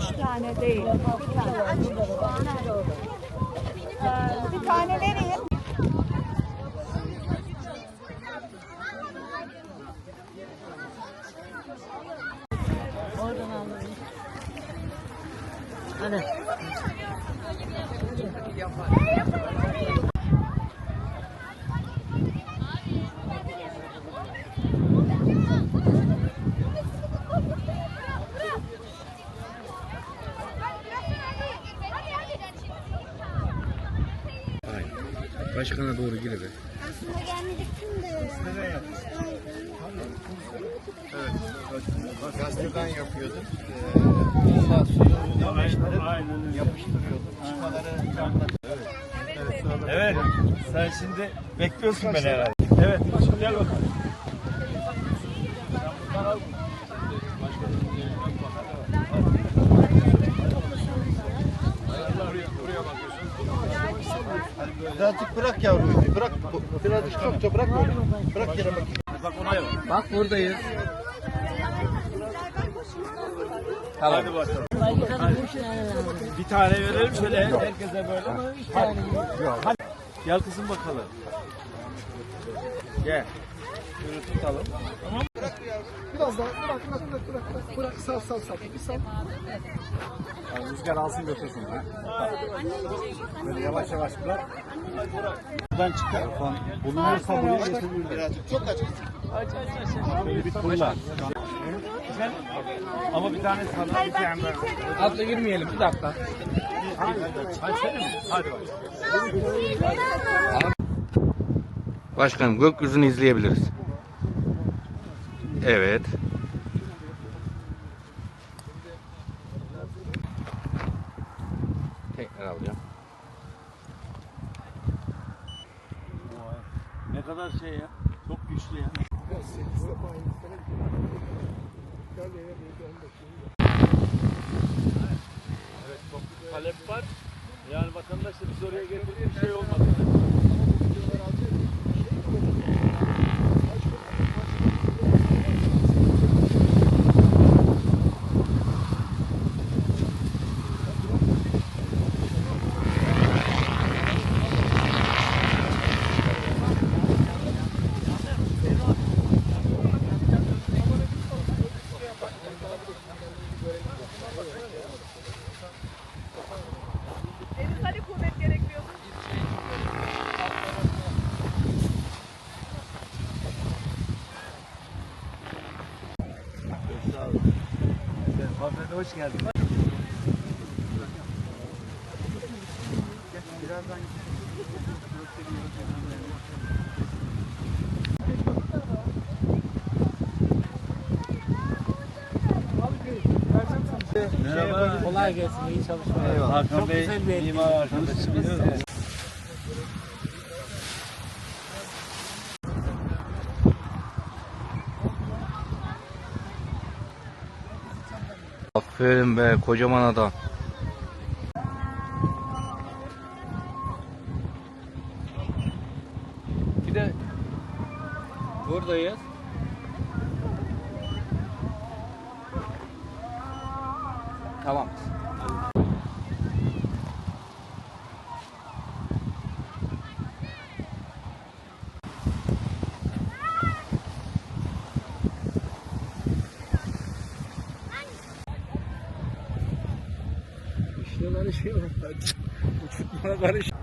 Üç tane değil. Bir tane. Ee, bir tane vereyim. Oradan alalım. Hadi. Başkana doğru gir be. Aslında gelmeyecektim de. Gazeteden yapıyorduk. Ee, suyu yavaşlarıp yapıştırıyorduk. Çıkmaları Evet. Sen şimdi bekliyorsun beni herhalde. Evet. Şimdi gel bakalım. Birazcık bırak yavruyu. Bırak. Birazcık çokça bırak böyle. Bırak yere bak. Bak ona yok. Bak buradayız. Hadi bakalım. Bir tane verelim şöyle herkese böyle. Hadi. Hadi. Gel kızım bakalım. Gel. Şöyle tutalım. Tamam. Biraz daha bırak bırak bırak bırak. Bırak, bırak. sal sal sal. Bir sal. Yani rüzgar alsın götürsün. Ha? Böyle yavaş yavaş bırak. Buradan çıkar. Bulunursa buraya getirir. Birazcık çok aç. Böyle bir turla. Ama bir tane sana bir tane. Atla girmeyelim bir dakika. Hadi? Hadi. Başkanım gökyüzünü izleyebiliriz. Evet. Tekrar alacağım. Ne kadar şey ya. Çok güçlü ya. Evet çok talep var. Yani vatandaş da biz oraya getirdiği bir şey olmadı. Hanımefendi hoş geldin. Merhaba. Kolay gelsin. iyi çalışmalar. Eyvallah. Hakan Bey, güzel bir mimar arkadaşımız. Aferin be kocaman adam. Bir de buradayız. Tamam. encheu. Agora encheu.